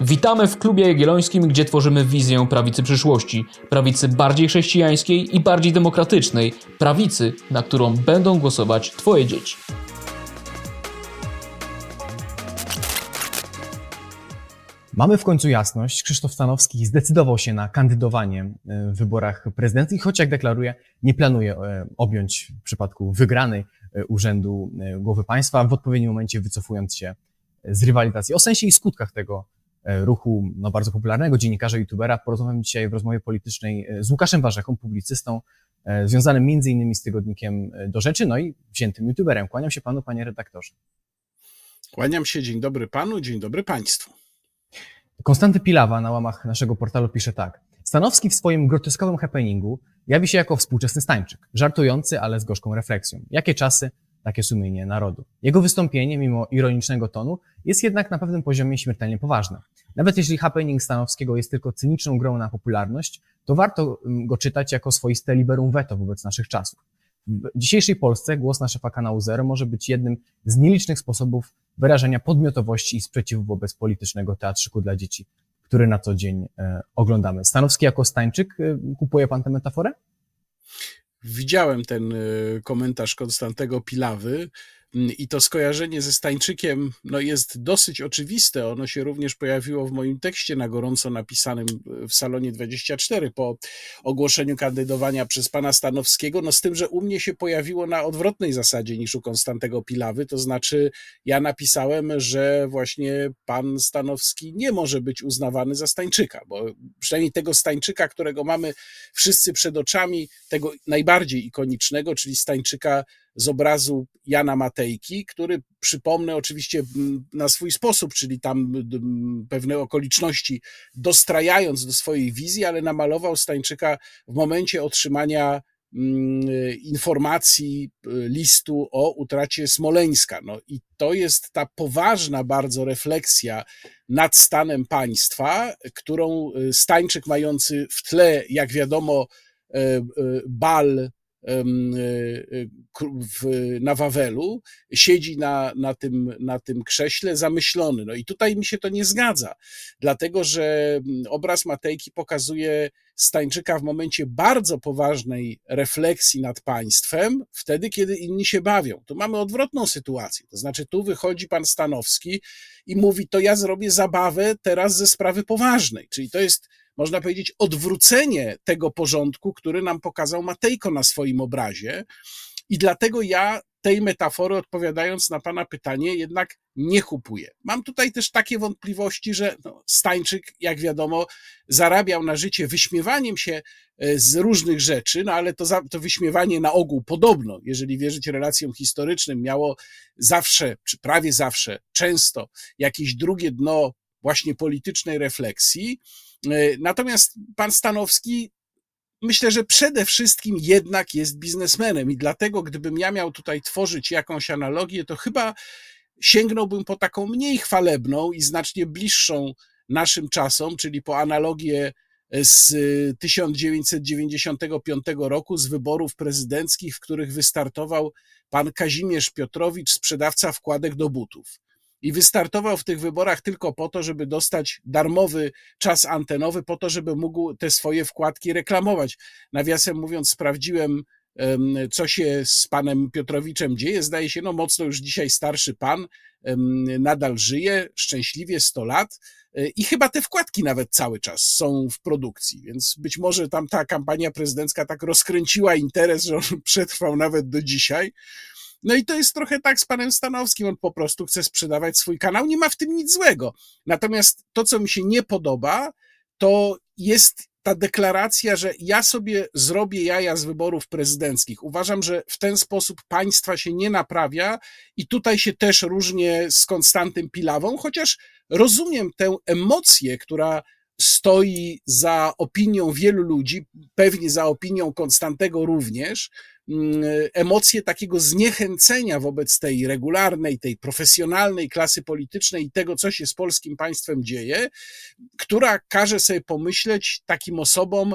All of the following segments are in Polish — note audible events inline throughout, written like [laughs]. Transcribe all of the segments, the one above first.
Witamy w klubie jagiellońskim, gdzie tworzymy wizję prawicy przyszłości. Prawicy bardziej chrześcijańskiej i bardziej demokratycznej. Prawicy, na którą będą głosować Twoje dzieci. Mamy w końcu jasność. Krzysztof Stanowski zdecydował się na kandydowanie e, w wyborach prezydenckich, choć jak deklaruje, nie planuje e, objąć w przypadku wygranej e, urzędu głowy państwa, w odpowiednim momencie wycofując się z rywalizacji. O sensie i skutkach tego e, ruchu no, bardzo popularnego dziennikarza, youtubera porozmawiam dzisiaj w rozmowie politycznej e, z Łukaszem Warzechą, publicystą, e, związanym między innymi z tygodnikiem Do Rzeczy, no i wziętym youtuberem. Kłaniam się panu, panie redaktorze. Kłaniam się, dzień dobry panu, dzień dobry państwu. Konstanty Pilawa na łamach naszego portalu pisze tak. Stanowski w swoim groteskowym happeningu jawi się jako współczesny stańczyk, żartujący, ale z gorzką refleksją. Jakie czasy, takie sumienie narodu. Jego wystąpienie, mimo ironicznego tonu, jest jednak na pewnym poziomie śmiertelnie poważne. Nawet jeśli happening Stanowskiego jest tylko cyniczną grą na popularność, to warto mm, go czytać jako swoiste liberum veto wobec naszych czasów. W dzisiejszej Polsce głos na szefa kanału Zero może być jednym z nielicznych sposobów wyrażenia podmiotowości i sprzeciwu wobec politycznego teatrzyku dla dzieci, który na co dzień e, oglądamy. Stanowski jako Stańczyk, e, kupuje pan tę metaforę? Widziałem ten y, komentarz Konstantego Pilawy i to skojarzenie ze Stańczykiem no, jest dosyć oczywiste. Ono się również pojawiło w moim tekście na gorąco napisanym w Salonie 24 po ogłoszeniu kandydowania przez pana Stanowskiego, no z tym, że u mnie się pojawiło na odwrotnej zasadzie niż u Konstantego Pilawy, to znaczy ja napisałem, że właśnie pan Stanowski nie może być uznawany za Stańczyka, bo przynajmniej tego Stańczyka, którego mamy wszyscy przed oczami, tego najbardziej ikonicznego, czyli Stańczyka z obrazu Jana Matejki, który przypomnę oczywiście na swój sposób, czyli tam pewne okoliczności dostrajając do swojej wizji, ale namalował Stańczyka w momencie otrzymania informacji, y, listu o utracie Smoleńska. No i to jest ta poważna bardzo refleksja nad stanem państwa, którą y, Stańczyk mający w tle, jak wiadomo, e, e, bal e, w, na Wawelu, siedzi na, na, tym, na tym krześle zamyślony. No i tutaj mi się to nie zgadza, dlatego że obraz Matejki pokazuje Stańczyka w momencie bardzo poważnej refleksji nad państwem, wtedy, kiedy inni się bawią. Tu mamy odwrotną sytuację. To znaczy, tu wychodzi pan Stanowski i mówi: To ja zrobię zabawę teraz ze sprawy poważnej. Czyli to jest, można powiedzieć, odwrócenie tego porządku, który nam pokazał Matejko na swoim obrazie. I dlatego ja tej metafory, odpowiadając na Pana pytanie, jednak nie kupuję. Mam tutaj też takie wątpliwości, że no, Stańczyk, jak wiadomo, zarabiał na życie wyśmiewaniem się e, z różnych rzeczy, no ale to, za, to wyśmiewanie na ogół podobno, jeżeli wierzyć relacjom historycznym, miało zawsze, czy prawie zawsze, często jakieś drugie dno właśnie politycznej refleksji. E, Natomiast pan Stanowski myślę, że przede wszystkim jednak jest biznesmenem i dlatego, gdybym ja miał tutaj tworzyć jakąś analogię, to chyba sięgnąłbym po taką mniej chwalebną i znacznie bliższą naszym czasom, czyli po analogię z 1995 roku, z wyborów prezydenckich, w których wystartował pan Kazimierz Piotrowicz, sprzedawca wkładek do butów. I wystartował w tych wyborach tylko po to, żeby dostać darmowy czas antenowy, po to, żeby mógł te swoje wkładki reklamować. Nawiasem mówiąc, sprawdziłem, em, co się z panem Piotrowiczem dzieje. Zdaje się, no mocno już dzisiaj starszy pan, nadal żyje, szczęśliwie 100 lat e, i chyba te wkładki nawet cały czas są w produkcji, więc być może tam ta kampania prezydencka tak rozkręciła interes, że on [laughs] przetrwał nawet do dzisiaj. No i to jest trochę tak z panem Stanowskim, on po prostu chce sprzedawać swój kanał, nie ma w tym nic złego. Natomiast to, co mi się nie podoba, to jest ta deklaracja, że ja sobie zrobię jaja z wyborów prezydenckich. Uważam, że w ten sposób państwa się nie naprawia i tutaj się też różnię z Konstantym Pilawą, chociaż rozumiem tę emocję, która stoi za opinią wielu ludzi, pewnie za opinią Konstantego również, emocje takiego zniechęcenia wobec tej regularnej, tej profesjonalnej klasy politycznej i tego, co się z polskim państwem dzieje, która każe sobie pomyśleć takim osobom,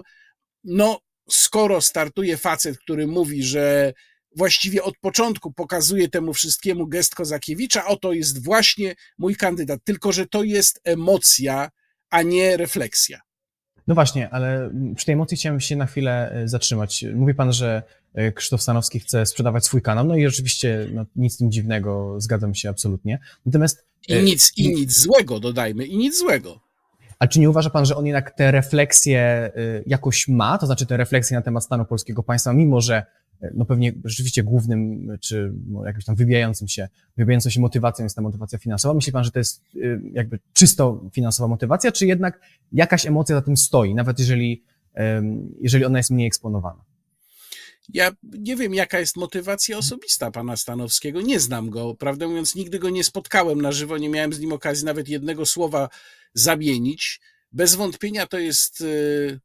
no, skoro startuje facet, który mówi, że właściwie od początku pokazuje temu wszystkiemu gest Kozakiewicza, oto jest właśnie mój kandydat, tylko że to jest emocja, a nie refleksja. No właśnie, ale przy tej emocji chciałem się na chwilę e, zatrzymać. Mówi pan, że e, Krzysztof Stanowski chce sprzedawać swój kanał, no i oczywiście no, nic z tym dziwnego, zgadzam się absolutnie. Natomiast, I e, nic, i nic złego, dodajmy, i nic złego. a czy nie uważa pan, że on jednak te refleksje jakoś ma, to znaczy te refleksje na temat stanu polskiego państwa, mimo że no pewnie rzeczywiście głównym, czy no, jakimś tam wybijającym się, wybijającą się motywacją jest ta motywacja finansowa. Myśli pan, że to jest e, jakby czysto finansowa motywacja, czy jednak jakaś emocja za tym stoi, nawet jeżeli, jeżeli ona jest mniej eksponowana? Ja nie wiem, jaka jest motywacja osobista pana Stanowskiego. Nie znam go. Prawdę mówiąc, nigdy go nie spotkałem na żywo, nie miałem z nim okazji nawet jednego słowa zamienić. Bez wątpienia to jest y,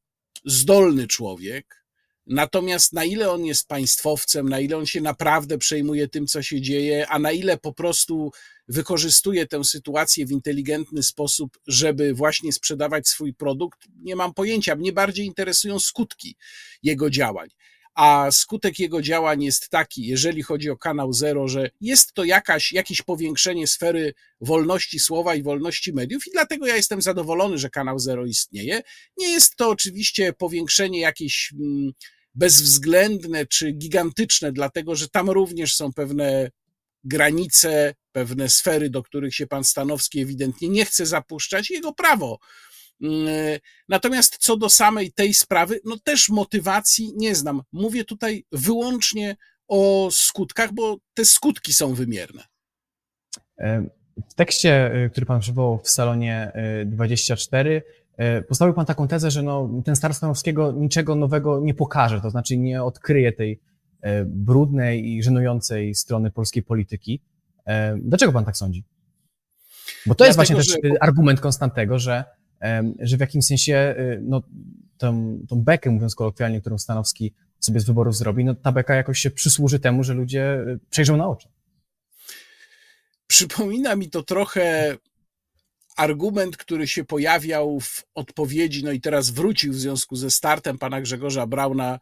zdolny człowiek. Natomiast na ile on jest państwowcem, na ile on się naprawdę przejmuje tym, co się dzieje, a na ile po prostu wykorzystuje tę sytuację w inteligentny sposób, żeby właśnie sprzedawać swój produkt, nie mam pojęcia. Mnie bardziej interesują skutki jego działań a skutek jego działań jest taki, jeżeli chodzi o kanał Zero, że jest to jakaś, jakieś powiększenie sfery wolności słowa i wolności mediów, i dlatego ja jestem zadowolony, że kanał Zero istnieje. Nie jest to oczywiście powiększenie jakieś mm, bezwzględne czy gigantyczne, dlatego że tam również są pewne granice, pewne sfery, do których się pan Stanowski ewidentnie nie chce zapuszczać, jego prawo. Mm, Natomiast co do samej tej sprawy, no też motywacji nie znam. Mówię tutaj wyłącznie o skutkach, bo te skutki są wymierne. E, W tekście, e, który pan przywołał w salonie e, 24, e, postawił pan taką tezę, że no, ten start Stanowskiego niczego nowego nie pokaże, to znaczy nie odkryje tej e, brudnej i żenującej strony polskiej polityki. E, Dlaczego pan tak sądzi? Bo to jest Dlatego, właśnie też że- e, argument Konstantego, że, że w jakimś sensie e, no, tą, tą bekę, mówiąc kolokwialnie, którą Stanowski sobie z wyborów zrobi, no ta beka jakoś się przysłuży temu, że ludzie e, przejrzą na oczy. Przypomina mi to trochę argument, który się pojawiał w odpowiedzi, no i teraz wrócił w związku ze startem pana Grzegorza Brauna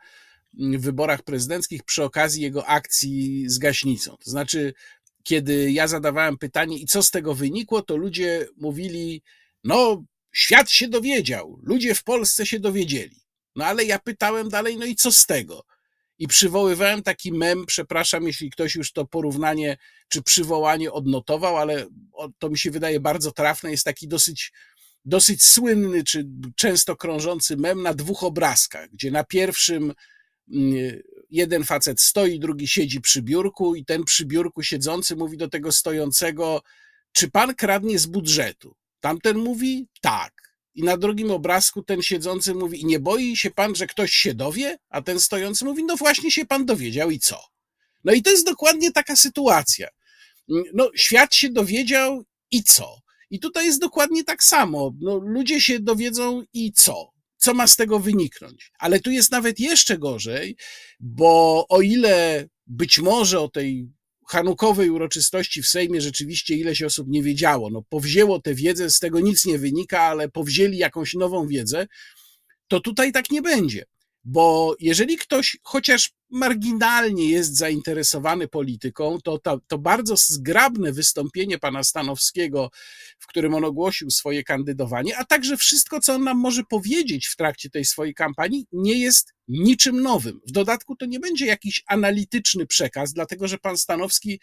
w wyborach prezydenckich przy okazji jego akcji z gaśnicą. To znaczy, kiedy ja zadawałem pytanie, i co z tego wynikło, to ludzie mówili, no, świat się dowiedział, ludzie w Polsce się dowiedzieli. No ale ja pytałem dalej, no i co z tego? I przywoływałem taki mem, przepraszam, jeśli ktoś już to porównanie czy przywołanie odnotował, ale to mi się wydaje bardzo trafne. Jest taki dosyć, dosyć słynny, czy często krążący mem na dwóch obrazkach, gdzie na pierwszym mm, jeden facet stoi, drugi siedzi przy biurku, i ten przy biurku siedzący mówi do tego stojącego: Czy pan kradnie z budżetu? Tamten mówi: Tak. I na drugim obrazku ten siedzący mówi: I nie boi się pan, że ktoś się dowie? A ten stojący mówi: No właśnie się pan dowiedział i co? No i to jest dokładnie taka sytuacja. No, świat się dowiedział i co? I tutaj jest dokładnie tak samo. No, ludzie się dowiedzą i co? Co ma z tego wyniknąć? Ale tu jest nawet jeszcze gorzej, bo o ile być może o tej hanukowej uroczystości w Sejmie rzeczywiście ileś osób nie wiedziało, no powzięło tę wiedzę, z tego nic nie wynika, ale powzięli jakąś nową wiedzę, to tutaj tak nie będzie. Bo jeżeli ktoś chociaż marginalnie jest zainteresowany polityką, to, to, to bardzo zgrabne wystąpienie pana Stanowskiego, w którym on ogłosił swoje kandydowanie, a także wszystko, co on nam może powiedzieć w trakcie tej swojej kampanii, nie jest niczym nowym. W dodatku to nie będzie jakiś analityczny przekaz, dlatego że pan Stanowski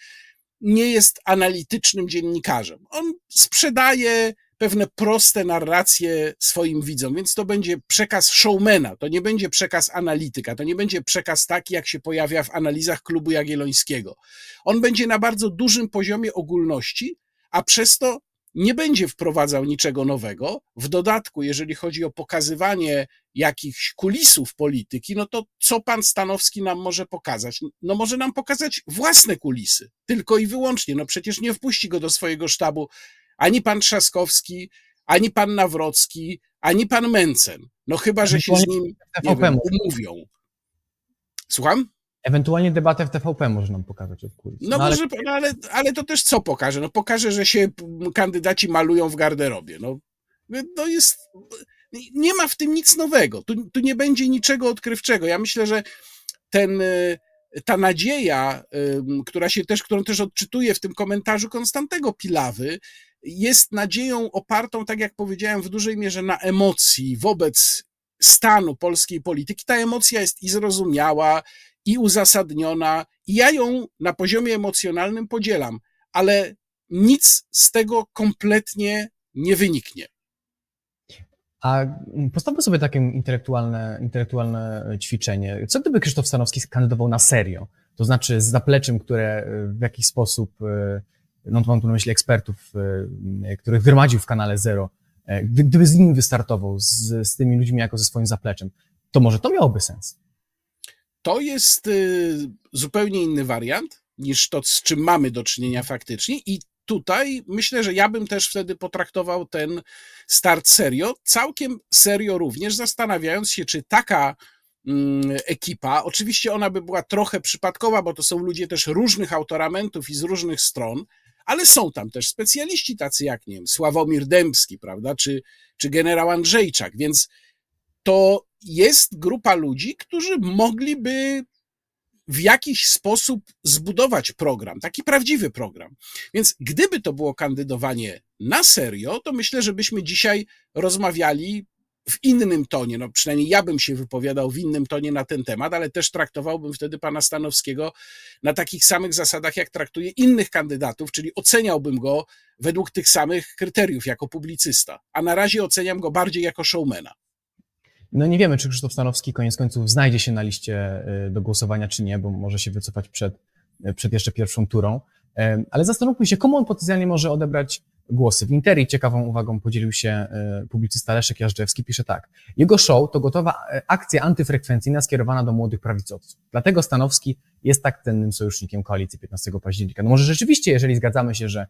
nie jest analitycznym dziennikarzem. On sprzedaje pewne proste narracje swoim widzom, więc to będzie przekaz showmana, to nie będzie przekaz analityka, to nie będzie przekaz taki, jak się pojawia w analizach klubu Jagiellońskiego. On będzie na bardzo dużym poziomie ogólności, a przez to nie będzie wprowadzał niczego nowego. W dodatku, jeżeli chodzi o pokazywanie jakichś kulisów polityki, no to co pan Stanowski nam może pokazać? No może nam pokazać własne kulisy, tylko i wyłącznie. No przecież nie wpuści go do swojego sztabu ani pan Trzaskowski, ani pan Nawrocki, ani pan Mencen. No chyba, że się z nim nie wiem, umówią. Słucham? Ewentualnie debatę w TVP może nam pokazać od. No, ale- może, no ale, ale to też co pokaże? No pokaże, że się kandydaci malują w garderobie. No, no jest, nie ma w tym nic nowego. Tu, tu nie będzie niczego odkrywczego. Ja myślę, że ten, y, ta nadzieja, która się też, którą też odczytuję w tym komentarzu Konstantego Pilawy, jest nadzieją opartą, tak jak powiedziałem, w dużej mierze na emocji wobec stanu polskiej polityki. Ta emocja jest i zrozumiała, i uzasadniona, i ja ją na poziomie emocjonalnym podzielam, ale nic z tego kompletnie nie wyniknie. A postawmy sobie takie intelektualne, intelektualne ćwiczenie. Co gdyby Krzysztof Stanowski kandydował na serio? To znaczy z zapleczem, które w jakiś sposób, y, no to mam tu na myśli ekspertów, y, których gromadził w kanale Zero, e, gdy- gdyby z nimi wystartował, z, z tymi ludźmi jako ze swoim zapleczem, to może to miałoby sens. To jest y, zupełnie inny wariant niż to, z czym mamy do czynienia faktycznie. I tutaj myślę, że ja bym też wtedy potraktował ten start serio, całkiem serio również, zastanawiając się, czy taka mm, ekipa, oczywiście ona by była trochę przypadkowa, bo to są ludzie też różnych autoramentów i z różnych stron, ale są tam też specjaliści tacy jak, nie wiem, Sławomir Dębski, prawda, czy, czy generał Andrzejczak, więc to jest grupa ludzi, którzy mogliby w jakiś sposób zbudować program, taki prawdziwy program. Więc gdyby to było kandydowanie na serio, to myślę, że byśmy dzisiaj rozmawiali w innym tonie. No przynajmniej ja bym się wypowiadał w innym tonie na ten temat, ale też traktowałbym wtedy pana Stanowskiego na takich samych zasadach, jak traktuję innych kandydatów, czyli oceniałbym go według tych samych kryteriów jako publicysta. A na razie oceniam go bardziej jako showmana. No nie wiemy, czy Krzysztof Stanowski koniec końców znajdzie się na liście y, do głosowania, czy nie, bo może się wycofać przed, y, przed jeszcze pierwszą turą. Ale zastanówmy się, komu on potencjalnie może odebrać głosy. W Interi ciekawą uwagą podzielił się y, publicysta Leszek Jażdżewski, pisze tak. Jego show to gotowa e, akcja antyfrekwencyjna skierowana do młodych prawicowców. Dlatego Stanowski jest tak cennym sojusznikiem koalicji 15 października. No może rzeczywiście, jeżeli zgadzamy się, że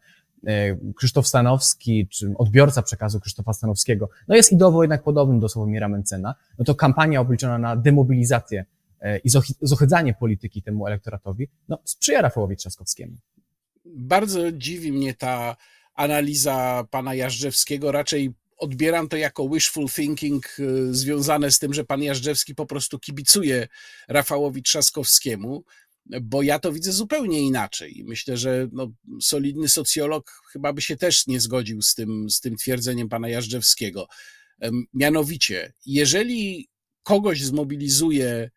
e, Krzysztof Stanowski, czy odbiorca przekazu Krzysztofa Stanowskiego, no jest ideowo jednak podobny do Sławomira Mencena, no to kampania obliczona na demobilizację e, i zohydzanie polityki temu elektoratowi, no sprzyja Rafałowi Trzaskowskiemu. Bardzo dziwi mnie ta analiza pana Jażdżewskiego. Raczej odbieram to jako wishful thinking y, związane z tym, że pan Jażdżewski po prostu kibicuje Rafałowi Trzaskowskiemu, bo ja to widzę zupełnie inaczej. Myślę, że no, solidny socjolog chyba by się też nie zgodził z tym, z tym twierdzeniem pana Jażdżewskiego. Mianowicie, jeżeli kogoś zmobilizuje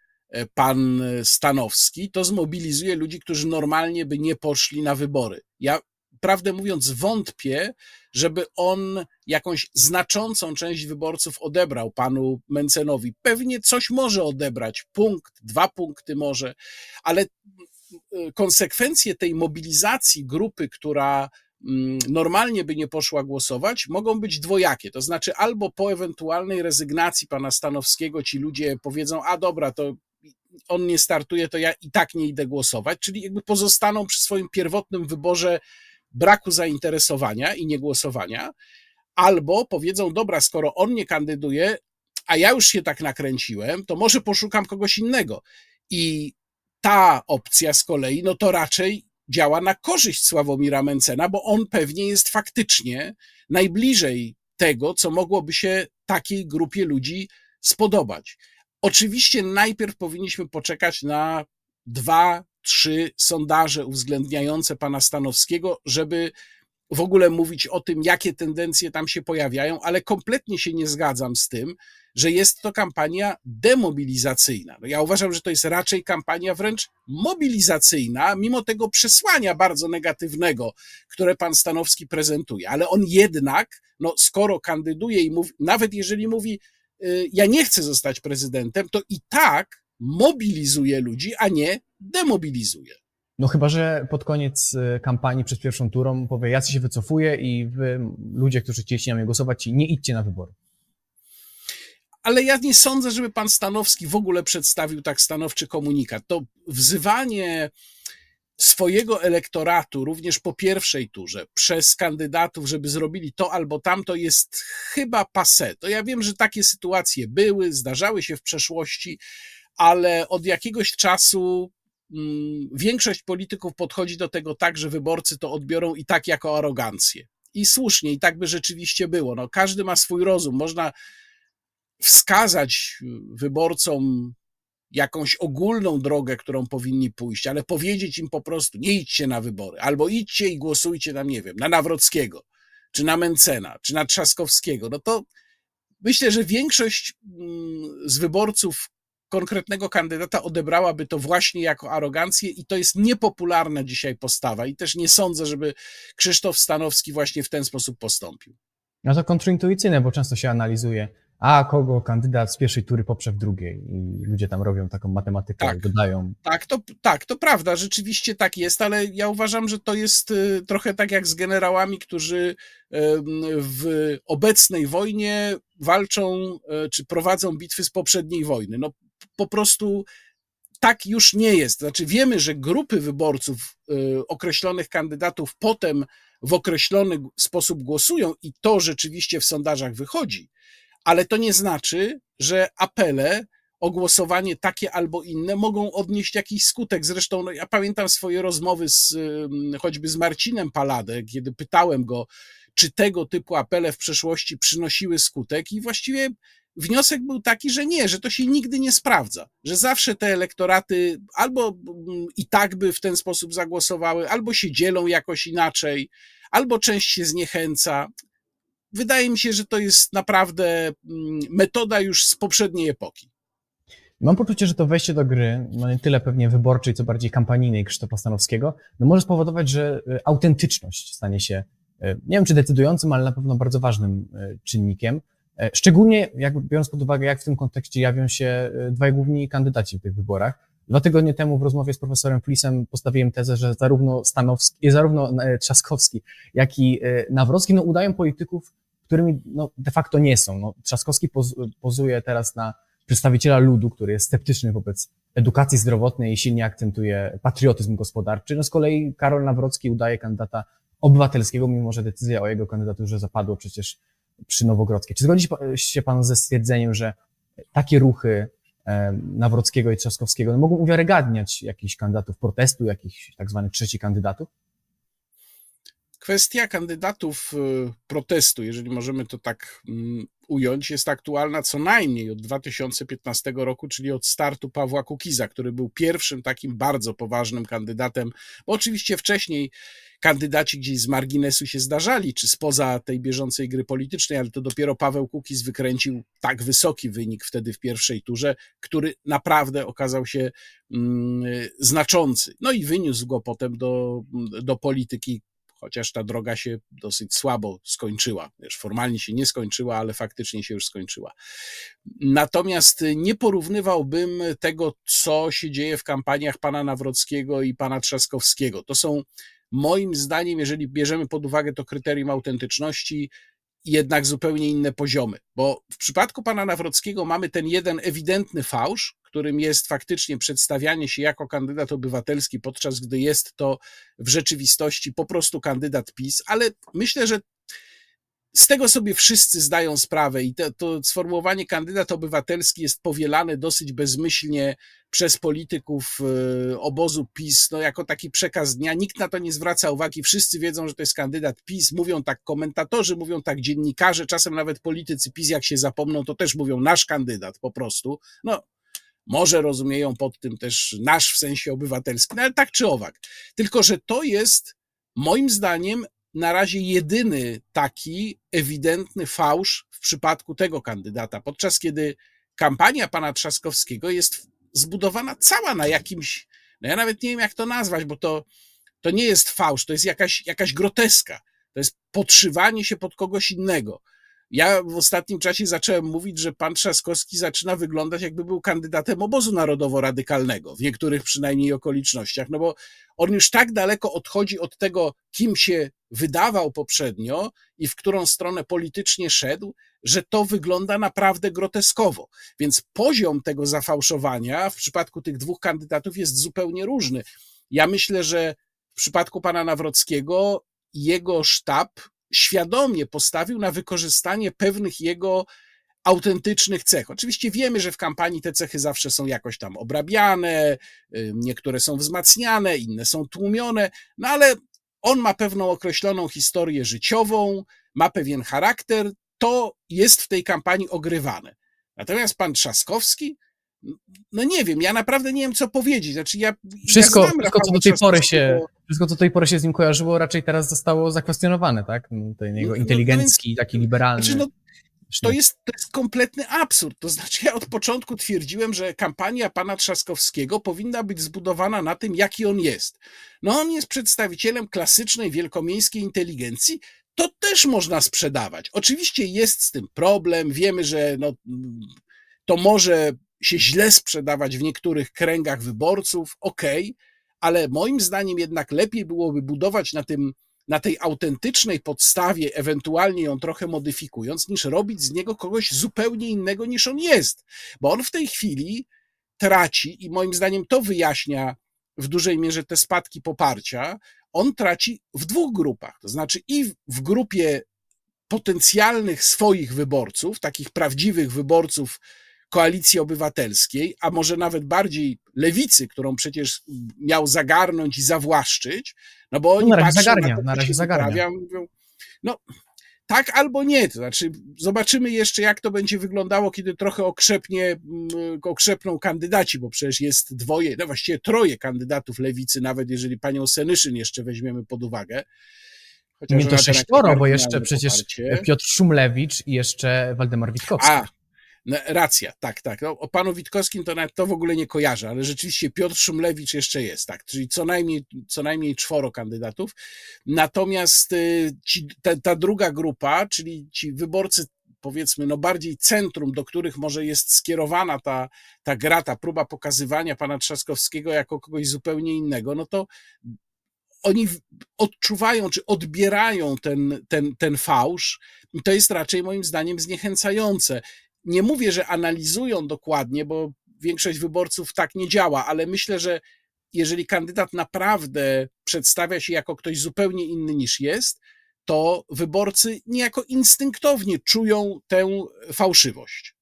pan Stanowski, to zmobilizuje ludzi, którzy normalnie by nie poszli na wybory. Ja, prawdę mówiąc, wątpię, żeby on jakąś znaczącą część wyborców odebrał panu Mencenowi. Pewnie coś może odebrać, punkt, dwa punkty może, ale y, konsekwencje tej mobilizacji grupy, która mm, normalnie by nie poszła głosować, mogą być dwojakie. To znaczy, albo po ewentualnej rezygnacji pana Stanowskiego ci ludzie powiedzą: A dobra, to on nie startuje, to ja i tak nie idę głosować, czyli jakby pozostaną przy swoim pierwotnym wyborze braku zainteresowania i niegłosowania, albo powiedzą: Dobra, skoro on nie kandyduje, a ja już się tak nakręciłem, to może poszukam kogoś innego. I ta opcja z kolei, no to raczej działa na korzyść Sławomira Mencena, bo on pewnie jest faktycznie najbliżej tego, co mogłoby się takiej grupie ludzi spodobać. Oczywiście najpierw powinniśmy poczekać na dwa, trzy sondaże uwzględniające pana Stanowskiego, żeby w ogóle mówić o tym, jakie tendencje tam się pojawiają, ale kompletnie się nie zgadzam z tym, że jest to kampania demobilizacyjna. No ja uważam, że to jest raczej kampania wręcz mobilizacyjna, mimo tego przesłania bardzo negatywnego, które pan Stanowski prezentuje. Ale on jednak, no, skoro kandyduje i mówi, nawet jeżeli mówi, ja nie chcę zostać prezydentem, to i tak mobilizuje ludzi, a nie demobilizuje. No chyba, że pod koniec y, kampanii przed pierwszą turą powie, ja się wycofuję i wy, ludzie, którzy chcieliście na mnie głosować, nie idźcie na wybory. ale ja nie sądzę, żeby pan Stanowski w ogóle przedstawił tak stanowczy komunikat. To wzywanie swojego elektoratu, również po pierwszej turze, przez kandydatów, żeby zrobili to albo tamto, jest chyba passe. To ja wiem, że takie sytuacje były, zdarzały się w przeszłości, ale od jakiegoś czasu mm, większość polityków podchodzi do tego tak, że wyborcy to odbiorą i tak jako arogancję. I słusznie, i tak by rzeczywiście było. No, każdy ma swój rozum. Można wskazać wyborcom jakąś ogólną drogę, którą powinni pójść, ale powiedzieć im po prostu, nie idźcie na wybory, albo idźcie i głosujcie tam, nie wiem, na Nawrockiego, czy na Mencena, czy na Trzaskowskiego, no to myślę, że większość mm, z wyborców konkretnego kandydata odebrałaby to właśnie jako arogancję i to jest niepopularna dzisiaj postawa i też nie sądzę, żeby Krzysztof Stanowski właśnie w ten sposób postąpił. No to kontrintuicyjne, bo często się analizuje, a kogo kandydat z pierwszej tury poprze w drugiej i ludzie tam robią taką matematykę, Tak. dodają. Tak, to, tak, to prawda, rzeczywiście tak jest, ale ja uważam, że to jest y, trochę tak jak z generałami, którzy w obecnej wojnie walczą e, czy prowadzą bitwy z poprzedniej wojny. No po prostu tak już nie jest. Znaczy wiemy, że grupy wyborców y, określonych kandydatów potem w określony sposób głosują i to rzeczywiście w sondażach wychodzi, ale to nie znaczy, że apele o głosowanie takie albo inne mogą odnieść jakiś skutek. Zresztą no, ja pamiętam swoje rozmowy z, choćby z Marcinem Paladę, kiedy pytałem go, czy tego typu apele w przeszłości przynosiły skutek i właściwie wniosek był taki, że nie, że to się nigdy nie sprawdza, że zawsze te elektoraty albo mm, i tak by w ten sposób zagłosowały, albo się dzielą jakoś inaczej, albo część się zniechęca. Wydaje mi się, że to jest naprawdę mm, metoda już z poprzedniej epoki. Mam poczucie, że to wejście do gry, no nie tyle pewnie wyborczej, co bardziej kampanijnej Krzysztofa Stanowskiego, no może spowodować, że y, autentyczność stanie się, y, nie wiem czy decydującym, ale na pewno bardzo ważnym y, czynnikiem. E, Szczególnie jak, biorąc pod uwagę, jak w tym kontekście jawią się dwaj główni kandydaci w tych wyborach. Dwa tygodnie temu w rozmowie z profesorem Flisem postawiłem tezę, że zarówno Stanowski, zarówno e, Trzaskowski, jak i e, Nawrocki no, udają polityków, którymi no, de facto nie są. No, Trzaskowski poz, pozuje teraz na przedstawiciela ludu, który jest sceptyczny wobec edukacji zdrowotnej i silnie akcentuje patriotyzm gospodarczy. No z kolei Karol Nawrocki udaje kandydata obywatelskiego, mimo że decyzja o jego kandydaturze zapadła przecież przy Nowogrodzkiej. Czy zgodzi się pan ze stwierdzeniem, że takie ruchy e, Nawrockiego i Trzaskowskiego no, mogą uwiarygadniać jakichś kandydatów protestu, jakichś tak zwanych trzecich kandydatów? Kwestia kandydatów y, protestu, jeżeli możemy to tak mm, ująć, jest aktualna co najmniej od 2015 roku, czyli od startu Pawła Kukiza, który był pierwszym takim bardzo poważnym kandydatem, bo oczywiście wcześniej kandydaci gdzieś z marginesu się zdarzali, czy spoza tej bieżącej gry politycznej, ale to dopiero Paweł Kukiz wykręcił tak wysoki wynik wtedy w pierwszej turze, który naprawdę okazał się mm, znaczący. No i wyniósł go potem do, do polityki chociaż ta droga się dosyć słabo skończyła. Wiesz, formalnie się nie skończyła, ale faktycznie się już skończyła. Natomiast nie porównywałbym tego, co się dzieje w kampaniach pana Nawrockiego i pana Trzaskowskiego. To są moim zdaniem, jeżeli bierzemy pod uwagę to kryterium autentyczności, jednak zupełnie inne poziomy. Bo w przypadku pana Nawrockiego mamy ten jeden ewidentny fałsz, którym jest faktycznie przedstawianie się jako kandydat obywatelski, podczas gdy jest to w rzeczywistości po prostu kandydat PiS, ale myślę, że z tego sobie wszyscy zdają sprawę i to, to sformułowanie kandydat obywatelski jest powielane dosyć bezmyślnie przez polityków y, obozu PiS, no jako taki przekaz dnia. Nikt na to nie zwraca uwagi, wszyscy wiedzą, że to jest kandydat PiS, mówią tak komentatorzy, mówią tak dziennikarze, czasem nawet politycy PiS, jak się zapomną, to też mówią nasz kandydat po prostu. No, może rozumieją pod tym też nasz w sensie obywatelskim, no ale tak czy owak. Tylko, że to jest moim zdaniem na razie jedyny taki ewidentny fałsz w przypadku tego kandydata, podczas kiedy kampania pana Trzaskowskiego jest zbudowana cała na jakimś, no ja nawet nie wiem jak to nazwać, bo to, to nie jest fałsz, to jest jakaś, jakaś groteska, to jest podszywanie się pod kogoś innego. Ja w ostatnim czasie zacząłem mówić, że pan Trzaskowski zaczyna wyglądać, jakby był kandydatem obozu narodowo-radykalnego, w niektórych przynajmniej okolicznościach, no bo on już tak daleko odchodzi od tego, kim się wydawał poprzednio i w którą stronę politycznie szedł, że to wygląda naprawdę groteskowo. Więc poziom tego zafałszowania w przypadku tych dwóch kandydatów jest zupełnie różny. Ja myślę, że w przypadku pana Nawrockiego jego sztab świadomie postawił na wykorzystanie pewnych jego autentycznych cech. Oczywiście wiemy, że w kampanii te cechy zawsze są jakoś tam obrabiane, niektóre są wzmacniane, inne są tłumione, no ale on ma pewną określoną historię życiową, ma pewien charakter, to jest w tej kampanii ogrywane. Natomiast pan Trzaskowski, no nie wiem, ja naprawdę nie wiem, co powiedzieć. Znaczy, ja, Wszystko, ja wszystko, co do tej pory się, wszystko, co do tej pory się z nim kojarzyło, raczej teraz zostało zakwestionowane, tak? Ten No, jego no, inteligencki, taki liberalny. Znaczy, no, to jest, to jest kompletny absurd. To znaczy, ja od początku twierdziłem, że kampania pana Trzaskowskiego powinna być zbudowana na tym, jaki on jest. No, on jest przedstawicielem klasycznej wielkomiejskiej inteligencji. To też można sprzedawać. Oczywiście jest z tym problem. Wiemy, że no, to może się źle sprzedawać w niektórych kręgach wyborców, okej, ale moim zdaniem jednak lepiej byłoby budować na tym na tej autentycznej podstawie, ewentualnie ją trochę modyfikując, niż robić z niego kogoś zupełnie innego niż on jest. Bo on w tej chwili traci, i moim zdaniem to wyjaśnia w dużej mierze te spadki poparcia, on traci w dwóch grupach. To znaczy i w grupie potencjalnych swoich wyborców, takich prawdziwych wyborców koalicji obywatelskiej, a może nawet bardziej lewicy, którą przecież miał zagarnąć i zawłaszczyć, no bo oni na razie zagarnia, to, na razie zagarnia. mówią, no tak albo nie, to znaczy zobaczymy jeszcze jak to będzie wyglądało, kiedy trochę okrzepnie, mm, okrzepną kandydaci, bo przecież jest dwoje, no właściwie troje kandydatów lewicy, nawet jeżeli panią Senyszyn jeszcze weźmiemy pod uwagę. Chociaż Nie to sześcioro, bo jeszcze przecież poparcie. Piotr Szumlewicz i jeszcze Waldemar Witkowski. A, no, racja, tak, tak. No, o panu Witkowskim to nawet to w ogóle nie kojarzę, ale rzeczywiście Piotr Szumlewicz jeszcze jest, tak, czyli co najmniej, co najmniej czworo kandydatów. Natomiast y, ci, ta, ta druga grupa, czyli ci wyborcy powiedzmy, no bardziej centrum, do których może jest skierowana ta, ta gra, ta próba pokazywania pana Trzaskowskiego jako kogoś zupełnie innego, no to oni odczuwają czy odbierają ten, ten, ten fałsz i to jest raczej moim zdaniem zniechęcające. Nie mówię, że analizują dokładnie, bo większość wyborców tak nie działa, ale myślę, że jeżeli kandydat naprawdę przedstawia się jako ktoś zupełnie inny niż jest, to wyborcy niejako instynktownie czują tę fałszywość.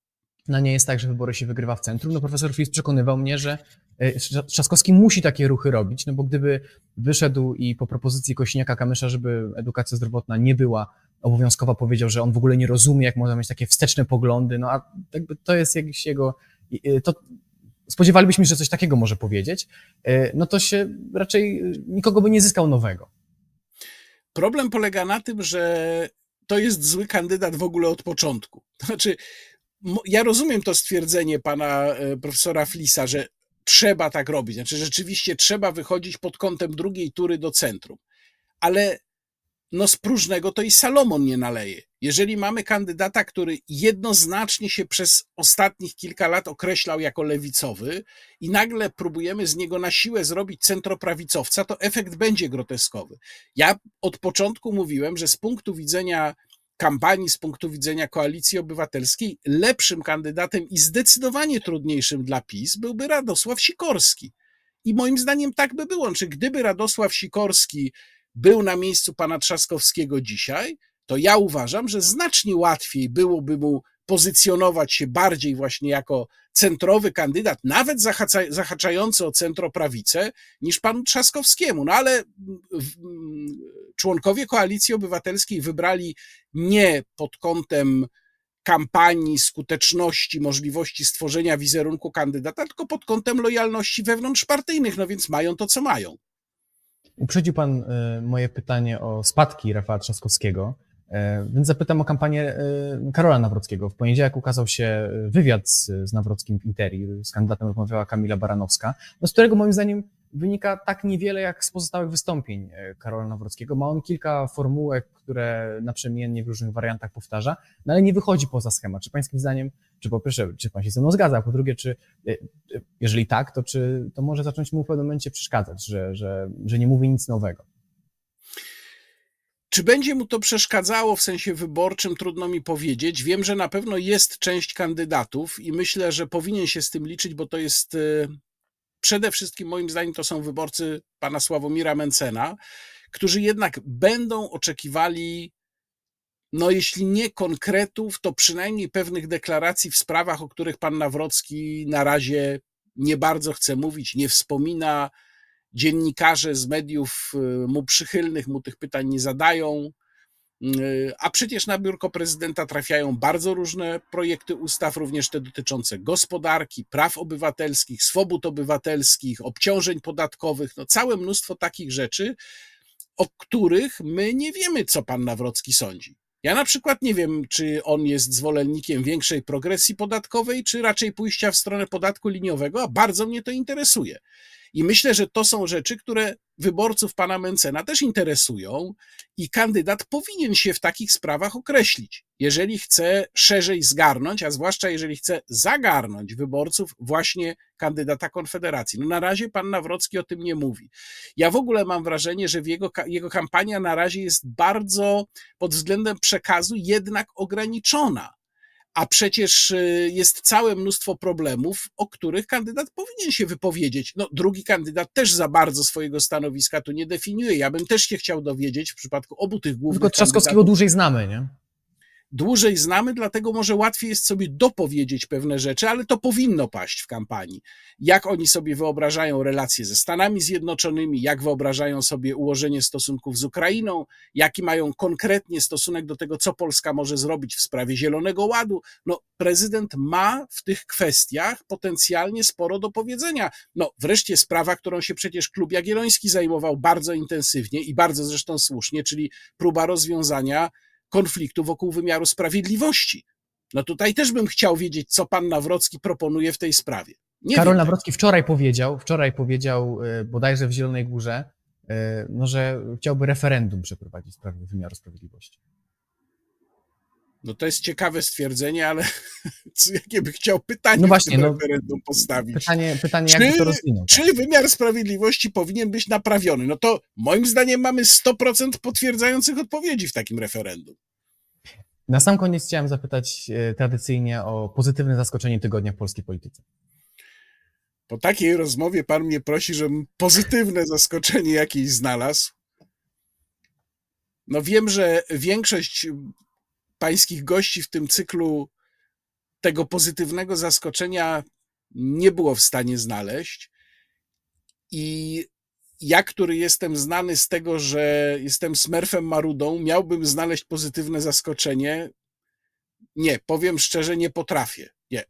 No nie jest tak, że wybory się wygrywa w centrum. No profesor Flis przekonywał mnie, że e, Trza- Trzaskowski musi takie ruchy robić, no bo gdyby wyszedł i po propozycji Kośniaka-Kamysza, żeby edukacja zdrowotna nie była obowiązkowa, powiedział, że on w ogóle nie rozumie, jak można mieć takie wsteczne poglądy, no a jakby to jest jakiś jego... To spodziewalibyśmy się, że coś takiego może powiedzieć, e, no to się raczej e, nikogo by nie zyskał nowego. Problem polega na tym, że to jest zły kandydat w ogóle od początku. Znaczy, ja rozumiem to stwierdzenie pana e, profesora Flisa, że trzeba tak robić. Znaczy, rzeczywiście trzeba wychodzić pod kątem drugiej tury do centrum. Ale no z próżnego to i Salomon nie naleje. Jeżeli mamy kandydata, który jednoznacznie się przez ostatnich kilka lat określał jako lewicowy i nagle próbujemy z niego na siłę zrobić centroprawicowca, to efekt będzie groteskowy. Ja od początku mówiłem, że z punktu widzenia kampanii, z punktu widzenia koalicji obywatelskiej, lepszym kandydatem i zdecydowanie trudniejszym dla PiS byłby Radosław Sikorski. I moim zdaniem tak by było. Czy gdyby Radosław Sikorski był na miejscu pana Trzaskowskiego dzisiaj, to ja uważam, że znacznie łatwiej byłoby mu pozycjonować się bardziej właśnie jako centrowy kandydat, nawet zahacza, zahaczający o centroprawicę, niż panu Trzaskowskiemu. No ale w- m, członkowie koalicji obywatelskiej wybrali nie pod kątem kampanii, skuteczności, możliwości stworzenia wizerunku kandydata, tylko pod kątem lojalności wewnątrzpartyjnych, no więc mają to, co mają. Uprzedził Pan e, moje pytanie o spadki Rafała Trzaskowskiego, e, więc zapytam o kampanię e, Karola Nawrockiego. W poniedziałek ukazał się wywiad z, z Nawrockim w Interi, z kandydatem rozmawiała Kamila Baranowska, no z którego moim zdaniem wynika tak niewiele jak z pozostałych wystąpień e, Karola Nawrockiego. Ma on kilka formułek, które naprzemiennie w różnych wariantach powtarza, no ale nie wychodzi poza schemat. Czy Pańskim zdaniem, czy po pierwsze, czy Pan się ze mną zgadza, a po drugie, czy e, e, jeżeli tak, to czy to może zacząć mu w pewnym momencie przeszkadzać, że, że, że nie mówi nic nowego? Czy będzie mu to przeszkadzało w sensie wyborczym, trudno mi powiedzieć. Wiem, że na pewno jest część kandydatów i myślę, że powinien się z tym liczyć, bo to jest przede wszystkim, moim zdaniem, to są wyborcy pana Sławomira Mencena, którzy jednak będą oczekiwali, no jeśli nie konkretów, to przynajmniej pewnych deklaracji w sprawach, o których pan Nawrocki na razie nie bardzo chce mówić, nie wspomina. Dziennikarze z mediów y, mu przychylnych mu tych pytań nie zadają. Yy, A przecież na biurko prezydenta trafiają bardzo różne projekty ustaw, również te dotyczące gospodarki, praw obywatelskich, swobód obywatelskich, obciążeń podatkowych, no całe mnóstwo takich rzeczy, o których my nie wiemy, co pan Nawrocki sądzi. Ja na przykład nie wiem, czy on jest zwolennikiem większej progresji podatkowej, czy raczej pójścia w stronę podatku liniowego, a bardzo mnie to interesuje. I myślę, że to są rzeczy, które wyborców pana Mencena też interesują i kandydat powinien się w takich sprawach określić. Jeżeli chce szerzej zgarnąć, a zwłaszcza jeżeli chce zagarnąć wyborców właśnie kandydata Konfederacji. No na razie pan Nawrocki o tym nie mówi. Ja w ogóle mam wrażenie, że jego, jego kampania na razie jest bardzo pod względem przekazu jednak ograniczona. A przecież y, jest całe mnóstwo problemów, o których kandydat powinien się wypowiedzieć. No, drugi kandydat też za bardzo swojego stanowiska tu nie definiuje. Ja bym też się chciał dowiedzieć w przypadku obu tych głównych Tylko Trzaskowskiego dłużej znamy, nie? Dłużej znamy, dlatego może łatwiej jest sobie dopowiedzieć pewne rzeczy, ale to powinno paść w kampanii. Jak oni sobie wyobrażają relacje ze Stanami Zjednoczonymi, jak wyobrażają sobie ułożenie stosunków z Ukrainą, jaki mają konkretnie stosunek do tego, co Polska może zrobić w sprawie Zielonego Ładu. No, prezydent ma w tych kwestiach potencjalnie sporo do powiedzenia. No, wreszcie sprawa, którą się przecież klub Jagielloński zajmował bardzo intensywnie i bardzo zresztą słusznie, czyli próba rozwiązania konfliktu wokół wymiaru sprawiedliwości. No tutaj też bym chciał wiedzieć, co pan Nawrocki proponuje w tej sprawie. Nie Karol wiem, Nawrocki wczoraj powiedział, wczoraj powiedział e, bodajże w Zielonej Górze, e, no, że chciałby referendum przeprowadzić w sprawie wymiaru sprawiedliwości. No to jest ciekawe stwierdzenie, ale [laughs] co, jakie by chciał pytanie No w właśnie, tym no, referendum postawić? Pytanie, pytanie Czy- jakby to? Czy wymiar sprawiedliwości powinien być naprawiony? No to moim zdaniem mamy 100% potwierdzających odpowiedzi w takim referendum. Na sam koniec chciałem zapytać e, tradycyjnie o pozytywne zaskoczenie tygodnia w polskiej polityce. Po takiej rozmowie pan mnie prosi, żebym pozytywne zaskoczenie jakieś znalazł. No wiem, że większość pańskich gości w tym cyklu tego pozytywnego zaskoczenia nie było w stanie znaleźć. I ja, który jestem znany z tego, że jestem smurfem marudą, miałbym znaleźć pozytywne zaskoczenie. Nie, powiem szczerze, nie potrafię. Nie.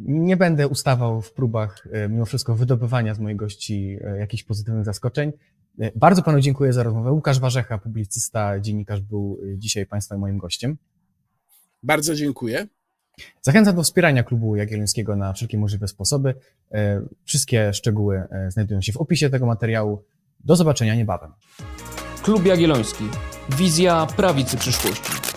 Nie będę ustawał w próbach, e, mimo wszystko, wydobywania z moich gości e, jakichś pozytywnych zaskoczeń. E, Bardzo panu dziękuję za rozmowę. Łukasz Warzecha, publicysta, dziennikarz, był dzisiaj państwa moim gościem. Bardzo dziękuję. Zachęcam do wspierania klubu Jagiellońskiego na wszelkie możliwe sposoby. Wszystkie szczegóły znajdują się w opisie tego materiału. Do zobaczenia niebawem. Klub Jagielloński. Wizja prawicy przyszłości.